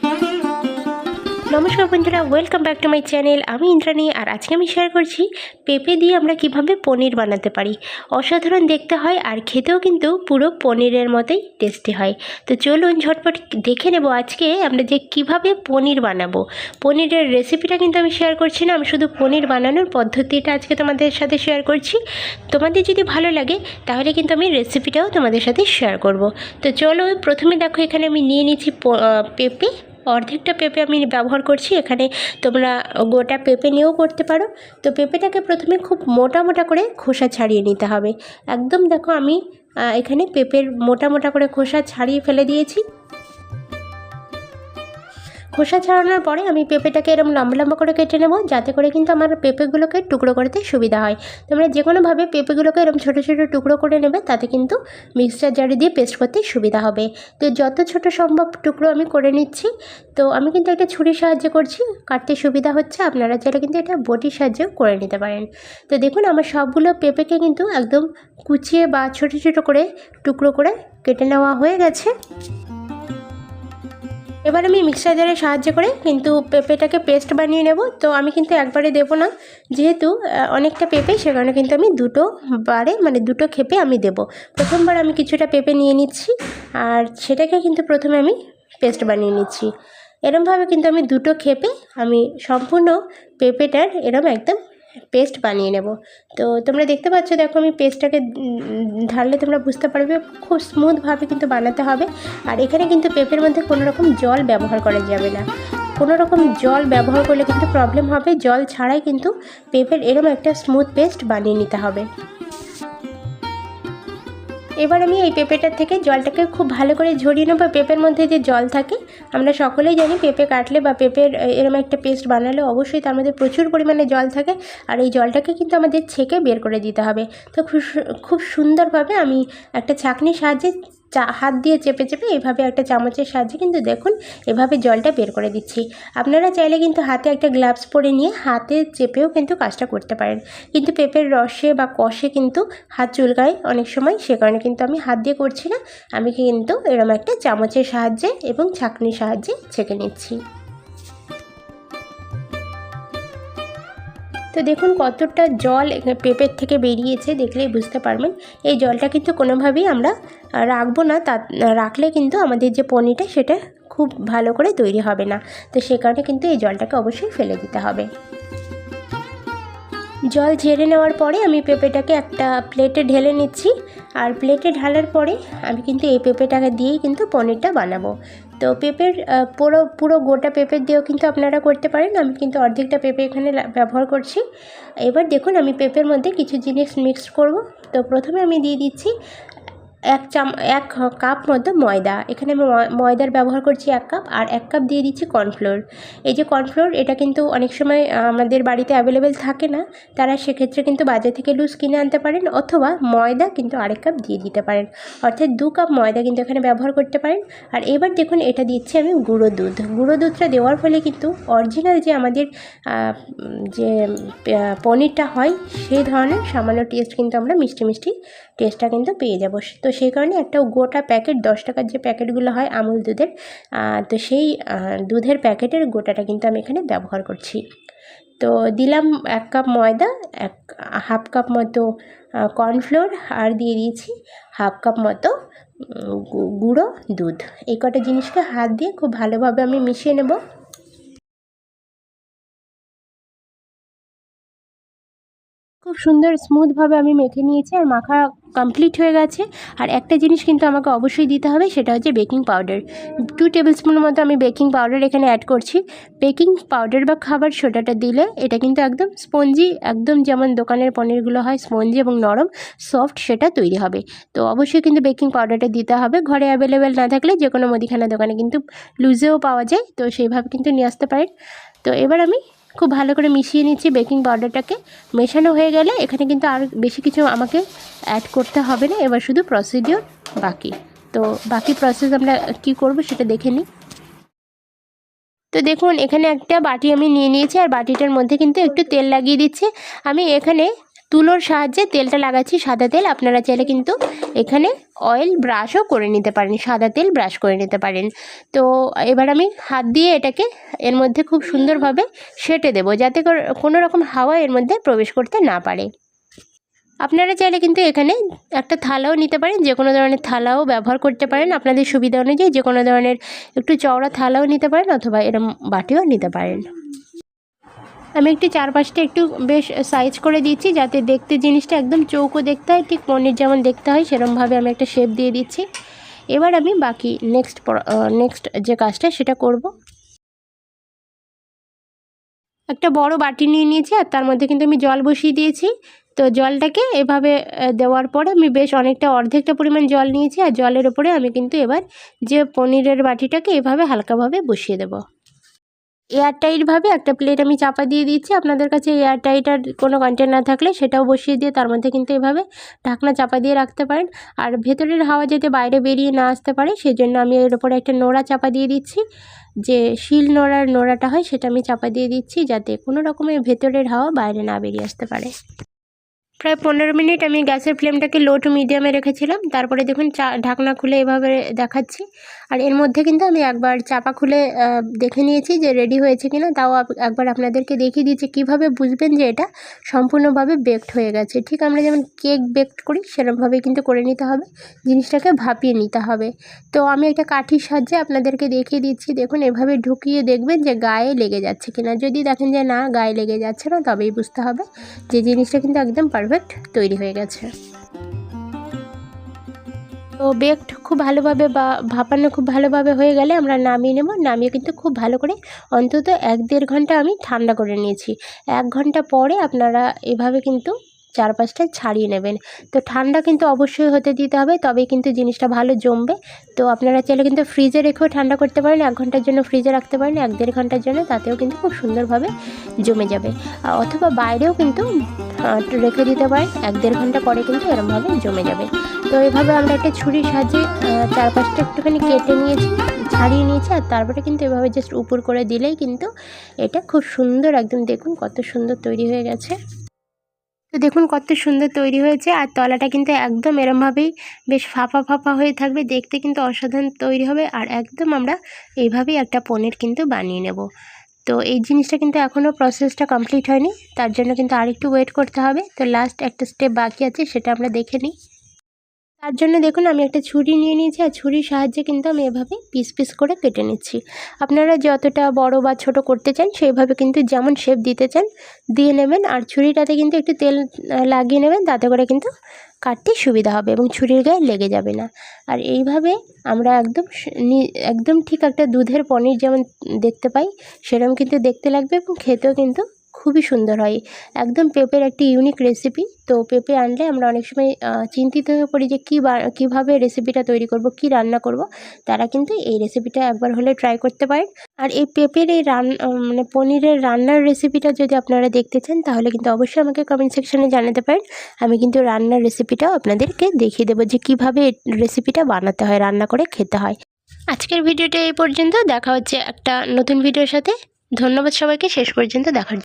Thank you. নমস্কার বন্ধুরা welcome back to my channel আমি ইন্দ্রাণী, আর আজকে আমি শেয়ার করছি পেঁপে দিয়ে আমরা কীভাবে পনির বানাতে পারি। অসাধারণ দেখতে হয়, আর খেতেও কিন্তু পুরো পনিরের মতোই টেস্টি হয়। তো চলুন ঝটপট দেখে নেব আজকে আমরা যে কীভাবে পনির বানাবো। পনিরের রেসিপিটা কিন্তু আমি শেয়ার করছি না, আমি শুধু পনির বানানোর পদ্ধতিটা আজকে তোমাদের সাথে শেয়ার করছি। তোমাদের যদি ভালো লাগে, তাহলে কিন্তু আমি রেসিপিটাও তোমাদের সাথে শেয়ার করব। তো চলো, প্রথমে দেখো, এখানে আমি নিয়ে নিচ্ছি পেঁপে। অর্ধেকটা পেঁপে আমি ব্যবহার করছি, এখানে তোমরা গোটা পেঁপে নিয়েও করতে পারো। তো পেঁপেটাকে প্রথমে খুব মোটা মোটা করে খোসা ছাড়িয়ে নিতে হবে। একদম দেখো আমি এখানে পেঁপের মোটা মোটা করে খোসা ছাড়িয়ে ফেলে দিয়েছি। খোসা ছাড়ানোর পরে আমি পেঁপেটাকে এরকম লম্বা লম্বা করে কেটে নেব, যাতে করে কিন্তু আমার পেঁপেগুলোকে টুকরো করতে সুবিধা হয়। তোমরা যে কোনোভাবে পেঁপেগুলোকে এরকম ছোটো ছোটো টুকরো করে নেবে, তাতে কিন্তু মিক্সচার জারে দিয়ে পেস্ট করতে সুবিধা হবে। তো যত ছোট সম্ভব টুকরো আমি করে নিচ্ছি। তো আমি কিন্তু একটা ছুরির সাহায্যে করছি, কাটতে সুবিধা হচ্ছে, আপনারা চাইলে কিন্তু এটা বটির সাহায্যেও করে নিতে পারেন। তো দেখুন, আমার সবগুলো পেঁপেকে কিন্তু একদম কুচিয়ে বা ছোটো ছোটো করে টুকরো করে কেটে নেওয়া হয়ে গেছে। এবার আমি মিক্সার জারের সাহায্য করে কিন্তু পেঁপেটাকে পেস্ট বানিয়ে নেব। তো আমি কিন্তু একবারে দেবো না। যেহেতু অনেকটা পেঁপে, সে কারণে কিন্তু আমি দুটো বারে মানে দুটো খেপে আমি দেব। প্রথমবার আমি কিছুটা পেঁপে নিয়ে নিচ্ছি আর সেটাকে কিন্তু প্রথমে আমি পেস্ট বানিয়ে নিচ্ছি। এরমভাবে কিন্তু আমি দুটো খেপে আমি সম্পূর্ণ পেঁপেটার এরম একদম পেস্ট বানিয়ে নেব। তো তোমরা দেখতে পাচ্ছ, দেখো আমি পেস্টটাকে ঢাললে তোমরা বুঝতে পারবে খুব স্মুথভাবে কিন্তু বানাতে হবে। আর এখানে কিন্তু পেঁপের মধ্যে কোনো রকম জল ব্যবহার করা যাবে না। কোনো রকম জল ব্যবহার করলে কিন্তু প্রবলেম হবে। জল ছাড়াই কিন্তু পেঁপের এরম একটা স্মুথ পেস্ট বানিয়ে নিতে হবে। এবার আমি এই পেঁপেটার থেকে জলটাকে খুব ভালো করে ঝরিয়ে নেব। পেঁপের মধ্যে যে জল থাকে আমরা সকলেই জানি পেঁপে কাটলে বা পেঁপের এরম একটা পেস্ট বানালে অবশ্যই তার মধ্যে প্রচুর পরিমাণে জল থাকে। আর এই জলটাকে কিন্তু আমাদের ছেঁকে বের করে দিতে হবে। তো খুব সুন্দরভাবে আমি একটা ছাঁকনির সাহায্যে চা, হাত দিয়ে চেপে চেপে এভাবে একটা চামচের সাহায্যে কিন্তু দেখুন এভাবে জলটা বের করে দিচ্ছি। আপনারা চাইলে কিন্তু হাতে একটা গ্লাভস পরে নিয়ে হাতে চেপেও কিন্তু কাজটা করতে পারেন। কিন্তু পেঁপের রসে বা কষে কিন্তু হাত চুলকায় অনেক সময়, সে কারণে কিন্তু আমি হাত দিয়ে করছি না। আমি কিন্তু এরম একটা চামচের সাহায্যে এবং ছাঁকনির সাহায্যে ছেঁকে নিচ্ছি। তো দেখুন কতটা জল পেঁপের থেকে বেরিয়েছে দেখলেই বুঝতে পারবেন। এই জলটা কিন্তু কোনোভাবেই আমরা রাখব না। তা রাখলে কিন্তু আমাদের যে পনিরটা সেটা খুব ভালো করে তৈরি হবে না। তো সে কারণে কিন্তু এই জলটাকে অবশ্যই ফেলে দিতে হবে। জল ঝেড়ে নেওয়ার পরে আমি পেঁপেটাকে একটা প্লেটে ঢেলে নিচ্ছি। আর প্লেটে ঢালার পরে আমি কিন্তু এই পেঁপেটাকে দিয়েই কিন্তু পনিরটা বানাবো। তো পেঁপের পুরো পুরো গোটা পেঁপের দিয়েও কিন্তু আপনারা করতে পারেন। আমি কিন্তু অর্ধেকটা পেঁপে এখানে ব্যবহার করছি। এবার দেখুন, আমি পেঁপের মধ্যে কিছু জিনিস মিক্স করব। তো প্রথমে আমি দিয়ে দিচ্ছি এক চাম, এক কাপ মতো ময়দা। এখানে আমি ময়দার ব্যবহার করছি এক কাপ আর এক কাপ দিয়ে দিচ্ছি কর্নফ্লোর। এই যে কর্নফ্লোর, এটা কিন্তু অনেক সময় আমাদের বাড়িতে অ্যাভেলেবেল থাকে না। তারা সেক্ষেত্রে কিন্তু বাজার থেকে লুজ কিনে আনতে পারেন অথবা ময়দা কিন্তু আরেক কাপ দিয়ে দিতে পারেন। অর্থাৎ দু কাপ ময়দা কিন্তু এখানে ব্যবহার করতে পারেন। আর এবার দেখুন, এটা দিচ্ছি আমি গুঁড়ো দুধ। গুঁড়ো দুধটা দেওয়ার ফলে কিন্তু অরিজিনাল যে আমাদের যে পনিরটা হয় সেই ধরনের সামান্য টেস্ট কিন্তু আমরা মিষ্টি মিষ্টি টেস্টটা কিন্তু পেয়ে যাব। তো সেই কারণে একটা গোটা প্যাকেট দশ টাকার যে প্যাকেটগুলো হয় আমুল দুধের তো সেই দুধের প্যাকেটের গোটাটা কিন্তু আমি এখানে ব্যবহার করছি। তো দিলাম এক কাপ ময়দা, এক হাফ কাপ মতো কর্নফ্লোর আর দিয়ে দিয়েছি হাফ কাপ মতো গুঁড়ো দুধ। এই কটা জিনিসকে হাত দিয়ে খুব ভালোভাবে আমি মিশিয়ে নেব। খুব সুন্দর স্মুথভাবে আমি মেখে নিয়েছি আর মাখা কমপ্লিট হয়ে গেছে। আর একটা জিনিস কিন্তু আমাকে অবশ্যই দিতে হবে, সেটা হচ্ছে বেকিং পাউডার টু টেবিল স্পুনের মতো আমি বেকিং পাউডার এখানে অ্যাড করছি। বেকিং পাউডার বা খাবার সোডাটা দিলে এটা কিন্তু একদম স্পঞ্জি একদম যেমন দোকানের পনিরগুলো হয় স্পঞ্জি এবং নরম সফট সেটা তৈরি হবে। তো অবশ্যই কিন্তু বেকিং পাউডারটা দিতে হবে। ঘরে অ্যাভেলেবেল না থাকলে যে কোনো মুদিখানা দোকানে কিন্তু লুজেও পাওয়া যায়, তো সেইভাবে কিন্তু নিয়ে আসতে পারেন। তো এবার আমি খুব ভালো করে মিশিয়ে নিচ্ছি বেকিং পাউডারটাকে মেশানো হয়ে গেলে এখানে কিন্তু আর বেশি কিছু আমাকে অ্যাড করতে হবে না, এবার শুধু প্রসিডিওর বাকি। তো বাকি প্রসেস আমরা কি করব সেটা দেখে নিই। তো দেখুন, এখানে একটা বাটি আমি নিয়ে নিয়েছি, আর বাটিটার মধ্যে কিন্তু একটু তেল লাগিয়ে দিচ্ছি। আমি এখানে তুলোর সাহায্যে তেলটা লাগাচ্ছি, সাদা তেল। আপনারা চাইলে কিন্তু এখানে অয়েল ব্রাশও করে নিতে পারেন, সাদা তেল ব্রাশ করে নিতে পারেন। তো এবার আমি হাত দিয়ে এটাকে এর মধ্যে খুব সুন্দরভাবে সেটে দেবো, যাতে কোনো রকম হাওয়া এর মধ্যে প্রবেশ করতে না পারে। আপনারা চাইলে কিন্তু এখানে একটা থালাও নিতে পারেন, যে কোনো ধরনের থালাও ব্যবহার করতে পারেন। আপনাদের সুবিধা অনুযায়ী যে কোনো ধরনের একটু চওড়া থালাও নিতে পারেন, অথবা এরম বাটিও নিতে পারেন। আমি একটু চারপাশটা একটু বেশ সাইজ করে দিচ্ছি যাতে দেখতে জিনিসটা একদম চৌকো দেখতে হয়, ঠিক পনির যেমন দেখতে হয়, সেরমভাবে আমি একটা শেপ দিয়ে দিচ্ছি। এবার আমি বাকি নেক্সট নেক্সট যে কাজটা সেটা করব। একটা বড় বাটি নিয়ে নিয়েছি আর তার মধ্যে কিন্তু আমি জল বসিয়ে দিয়েছি। তো জলটাকে এভাবে দেওয়ার পরে আমি বেশ অনেকটা অর্ধেকটা পরিমাণ জল নিয়েছি আর জলের ওপরে আমি কিন্তু এবার যে পনিরের বাটিটাকে এভাবে হালকাভাবে বসিয়ে দেবো। এয়ারটাইটভাবে একটা প্লেট আমি চাপা দিয়ে দিচ্ছি আপনাদের কাছে এয়ারটাইটার কোনো কন্টেনার থাকলে সেটাও বসিয়ে দিয়ে তার মধ্যে কিন্তু এভাবে ঢাকনা চাপা দিয়ে রাখতে পারেন। আর ভেতরের হাওয়া যাতে বাইরে বেরিয়ে না আসতে পারে, সেজন্য আমি এর উপরে একটা নোড়া চাপা দিয়ে দিচ্ছি। যে শিল নোড়ার নোড়াটা হয় সেটা আমি চাপা দিয়ে দিচ্ছি যাতে কোনো রকমের ভেতরের হাওয়া বাইরে না বেরিয়ে আসতে পারে। প্রায় পনেরো মিনিট আমি গ্যাসের ফ্লেমটাকে লো টু মিডিয়ামে রেখেছিলাম। তারপরে দেখুন চা, ঢাকনা খুলে এভাবে দেখাচ্ছি। আর এর মধ্যে কিন্তু আমি একবার চাপা খুলে দেখে নিয়েছি যে রেডি হয়েছে কিনা। তাও একবার আপনাদেরকে দেখিয়ে দিচ্ছি কীভাবে বুঝবেন যে এটা সম্পূর্ণভাবে বেকড হয়ে গেছে। ঠিক আমরা যেমন কেক বেকড করি সেরকমভাবে কিন্তু করে নিতে হবে। জিনিসটাকে ভাপিয়ে নিতে হবে। তো আমি একটা কাঠির সাহায্যে আপনাদেরকে দেখিয়ে দিচ্ছি। দেখুন, এভাবে ঢুকিয়ে দেখবেন যে গায়ে লেগে যাচ্ছে কিনা। যদি দেখেন যে না, গায়ে লেগে যাচ্ছে না, তবেই বুঝতে হবে যে জিনিসটা কিন্তু একদম পারফেক্ট তৈরি হয়ে গেছে। তো বেকড খুব ভালোভাবে বা ভাপানো খুব ভালোভাবে হয়ে গেলে আমরা নামিয়ে নেব। নামিয়ে কিন্তু খুব ভালো করে অন্তত এক দেড় ঘণ্টা আমি ঠান্ডা করে নিয়েছি। এক ঘণ্টা পরে আপনারা এভাবে কিন্তু চারপাশটা ছাড়িয়ে নেবেন। তো ঠান্ডা কিন্তু অবশ্যই হতে দিতে হবে তবেই কিন্তু জিনিসটা ভালো জমবে। তো আপনারা চাইলে কিন্তু ফ্রিজে রেখেও ঠান্ডা করতে পারেন, এক ঘণ্টার জন্য ফ্রিজে রাখতে পারেন, এক দেড় ঘণ্টার জন্য, তাতেও কিন্তু খুব সুন্দরভাবে জমে যাবে। অথবা বাইরেও কিন্তু রেখে দিতে পারেন, এক দেড় ঘণ্টা পরে কিন্তু এরমভাবে জমে যাবে। তো এভাবে আমরা একটা ছুরির সাহায্যে চারপাশটা একটুখানি কেটে নিয়েছি, ছাড়িয়ে নিয়েছি, আর তারপরে কিন্তু এভাবে জাস্ট উপর করে দিলেই কিন্তু এটা খুব সুন্দর, একদম দেখুন কত সুন্দর তৈরি হয়ে গেছে। তো দেখুন কত সুন্দর তৈরি হয়েছে। আর তলাটা কিন্তু একদম এরমভাবেই বেশ ফাঁপা ফাঁপা হয়ে থাকবে। দেখতে কিন্তু অসাধারণ তৈরি হবে। আর একদম আমরা এইভাবেই একটা পনির কিন্তু বানিয়ে নেব। তো এই জিনিসটা কিন্তু এখনও প্রসেসটা কমপ্লিট হয়নি। তার জন্য কিন্তু আরেকটু ওয়েট করতে হবে। তো লাস্ট একটা স্টেপ বাকি আছে, সেটা আমরা দেখে নিই। তার জন্য দেখুন, আমি একটা ছুরি নিয়ে নিয়েছি, আর ছুরির সাহায্যে কিন্তু আমি এভাবে পিস পিস করে কেটে নিচ্ছি। আপনারা যতটা বড় বা ছোট করতে চান, সেইভাবে কিন্তু যেমন শেপ দিতে চান, দিয়ে নেবেন। আর ছুরিটাতে কিন্তু একটু তেল লাগিয়ে নেবেন, তাতে করে কিন্তু কাটতে সুবিধা হবে এবং ছুরির গায়ে লেগে যাবে না। আর এইভাবে আমরা একদম একদম ঠিক একটা দুধের পনির যেমন দেখতে পাই সেরকম কিন্তু দেখতে লাগবে এবং খেতেও কিন্তু খুবই সুন্দর হয়। একদম পেঁপের একটি ইউনিক রেসিপি তো পেঁপে আনলে আমরা অনেক সময় চিন্তিত হয়ে পড়ি যে কী কীভাবে রেসিপিটা তৈরি করব, কী রান্না করব। তারা কিন্তু এই রেসিপিটা একবার হলে ট্রাই করতে পারেন। আর এই পেঁপের এই রান মানে পনিরের রান্নার রেসিপিটা যদি আপনারা দেখতে চান, তাহলে কিন্তু অবশ্যই আমাকে কমেন্ট সেকশনে জানাতে পারেন। আমি কিন্তু রান্নার রেসিপিটাও আপনাদেরকে দেখিয়ে দেবো যে কীভাবে রেসিপিটা বানাতে হয়, রান্না করে খেতে হয়। আজকের ভিডিওটা এই পর্যন্ত। দেখা হচ্ছে একটা নতুন ভিডিওর সাথে। ধন্যবাদ সবাইকে। শেষ পর্যন্ত দেখার।